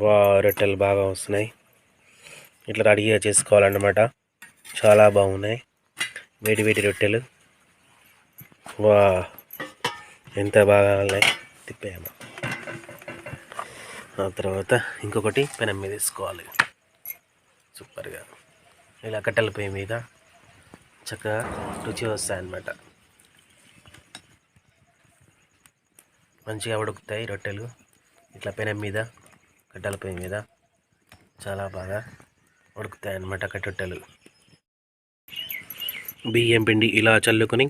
వా రొట్టెలు బాగా వస్తున్నాయి. ఇట్లా రెడీగా చేసుకోవాలన్నమాట. చాలా బాగున్నాయి. వేడి వేడి రొట్టెలు. వా ఎంత బాగా ఉన్నాయి. ఆ తర్వాత ఇంకొకటి పెనం మీద వేసుకోవాలి. సూపర్గా. ఇలా కట్టెల పొయ్యి మీద చక్కగా రుచి వస్తాయన్నమాట. మంచిగా ఉడుకుతాయి రొట్టెలు. ఇట్లా పెనం మీద కట్టెల పొయ్యి మీద చాలా బాగా ఉడుకుతాయి అన్నమాట కట్టెలు బియ్యం పిండి ఇలా చల్లుకొని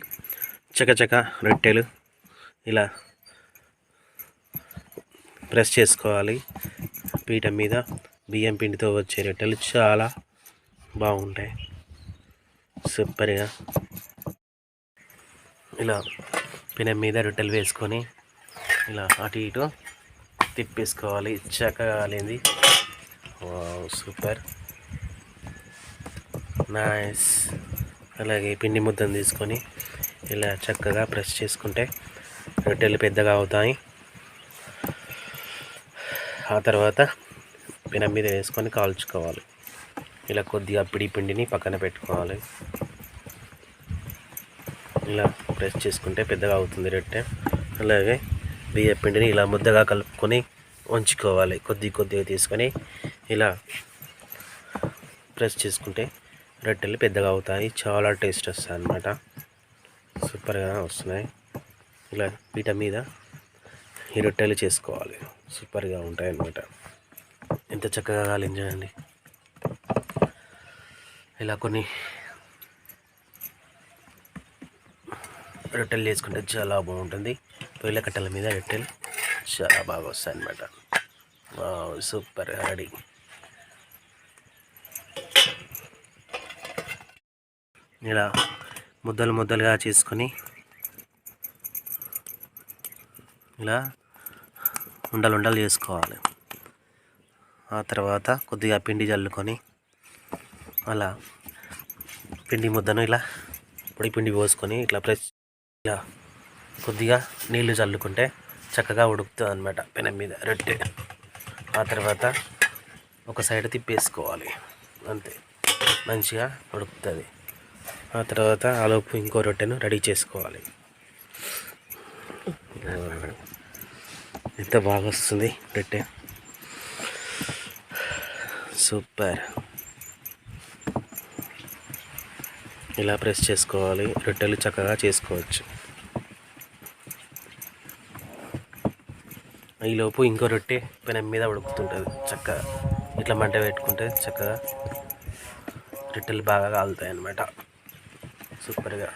చకచక రొట్టెలు ఇలా ప్రెస్ చేసుకోవాలి. పీట మీద బియ్యం పిండితో వచ్చే రొట్టెలు చాలా బాగుంటాయి. సూపర్గా. ఇలా పెనం మీద రొట్టెలు వేసుకొని ఇలా అటు ఇటు తిప్పేసుకోవాలి చక్కగా కాలింది వావ్, సూపర్. నైస్. అలాగే పిండి ముద్దను తీసుకొని ఇలా చక్కగా ప్రెస్ చేసుకుంటే రొట్టెలు పెద్దగా అవుతాయి. ఆ తర్వాత పెనం మీద వేసుకొని కాల్చుకోవాలి. ఇలా కొద్దిగా పిడి పిండిని పక్కన పెట్టుకోవాలి. ఇలా ప్రెస్ చేసుకుంటే పెద్దగా అవుతుంది రొట్టె. అలాగే బియ్య పిండిని ఇలా ముద్దగా కలుపుకొని ఉంచుకోవాలి. కొద్ది కొద్దిగా తీసుకొని ఇలా ప్రెస్ చేసుకుంటే రొట్టెలు పెద్దగా అవుతాయి. చాలా టేస్ట్ వస్తాయి అన్నమాట. సూపర్గా వస్తున్నాయి. ఇలా పీట మీద ఈ రొట్టెలు చేసుకోవాలి. సూపర్గా ఉంటాయి అన్నమాట. ఎంత చక్కగా కాలించండి ఇలా కొన్ని రొట్టెలు చేసుకుంటే చాలా బాగుంటుంది. పొయ్యిల కట్టెల మీద రొట్టెలు చాలా బాగా వస్తాయి అన్నమాట. Super ready. ఇలా ముద్దలు ముద్దలుగా చేసుకొని ఇలా ఉండలు ఉండలు చేసుకోవాలి. ఆ తర్వాత కొద్దిగా పిండి చల్లుకొని అలా పిండి ముద్దను ఇలా పొడి పిండి పోసుకొని ఇట్లా ప్రెస్ ఇలా కొద్దిగా నీళ్ళు చల్లుకుంటే చక్కగా ఉడుకుతుంది అనమాట పెనం మీద రొట్టె ఆ తర్వాత ఒక సైడ్ తిప్పేసుకోవాలి. అంతే. మంచిగా ఉడుకుతుంది. ఆ తర్వాత ఆలోపు ఇంకో రొట్టెను రెడీ చేసుకోవాలి. ఎంత బాగా వస్తుంది రొట్టె. సూపర్. ఇలా ప్రెస్ చేసుకోవాలి. రొట్టెలు చక్కగా చేసుకోవచ్చు. ఈలోపు ఇంకో రొట్టె పెనం మీద ఉడుకుతుంటుంది. చక్కగా ఇట్లా మంట పెట్టుకుంటే చక్కగా రొట్టెలు బాగా కాలుతాయి అన్నమాట సూపర్గా.